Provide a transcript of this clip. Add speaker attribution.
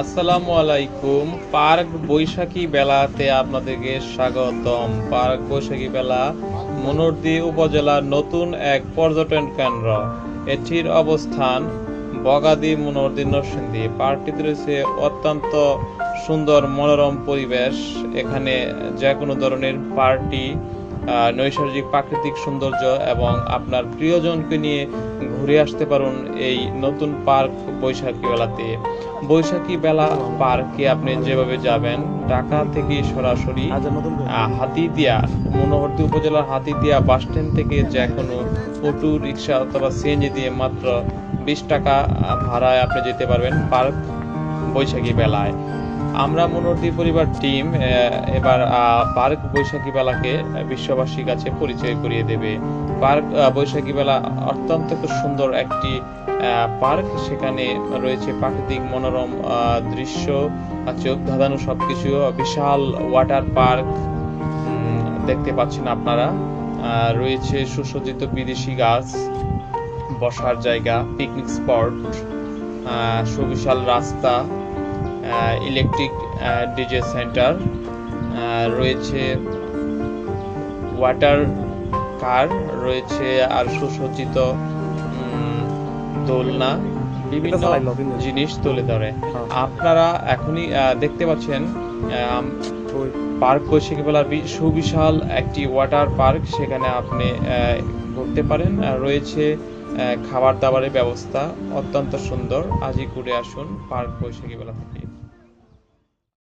Speaker 1: আসসালামু আলাইকুম। পার্ক বৈশাখী বেলাতে আপনাদেরকে স্বাগতম। পার্ক বৈশাখী বেলা মনোরদি উপজেলার নতুন এক পর্যটন কেন্দ্র। এটির অবস্থান বগাদি মনোরদি নরসিংদী। পার্কটিতে রয়েছে অত্যন্ত সুন্দর মনোরম পরিবেশ। এখানে যে কোনো ধরনের পার্টি নৈসর্গিক প্রাকৃতিক সৌন্দর্য এবং আপনার প্রিয়জনকে নিয়ে ঘুরে আসতে পারুন এই নতুন পার্ক বৈশাখী বেলাতে বৈশাখী বেলা পার্কে আপনি যেভাবে যাবেন ঢাকা থেকে সরাসরি আহ, হাতিদিয়া মনোহরদী উপজেলার হাতিদিয়া বাস স্ট্যান্ড থেকে যে কোনো অটো রিক্সা অথবা সিএনজি দিয়ে মাত্র বিশ টাকা ভাড়ায় আপনি যেতে পারবেন পার্ক বৈশাখী বেলায় আমরা মনোহরদী পরিবার টিম এবার পার্ক বৈশাখী বেলাকে বিশ্ববাসীর কাছে পরিচয় করিয়ে দেবে। পার্ক বৈশাখী বেলা অত্যন্ত সুন্দর একটি পার্ক। সেখানে রয়েছে প্রাকৃতিক মনোরম দৃশ্য চোখ ধাঁধানো সবকিছু, বিশাল ওয়াটার পার্ক। দেখতে পাচ্ছেন আপনারা। রয়েছে সুসজ্জিত বিদেশি গাছ, বসার জায়গা, পিকনিক স্পট সুবিশাল রাস্তা ইলেকট্রিক ডিজে সেন্টার রয়েছে ওয়াটার কার রয়েছে আর সুসজ্জিত দোলনা বিভিন্ন জিনিস তুলে ধরে। আপনারা এখনই দেখতে পাচ্ছেন পার্ক বৈশাখী বেলার সুবিশাল একটি ওয়াটার পার্ক সেখানে আপনি ঘুরতে পারেন। আর রয়েছে খাবার দাবারের ব্যবস্থা অত্যন্ত সুন্দর। আজই ঘুরে আসুন পার্ক বৈশাখী বেলা থেকে।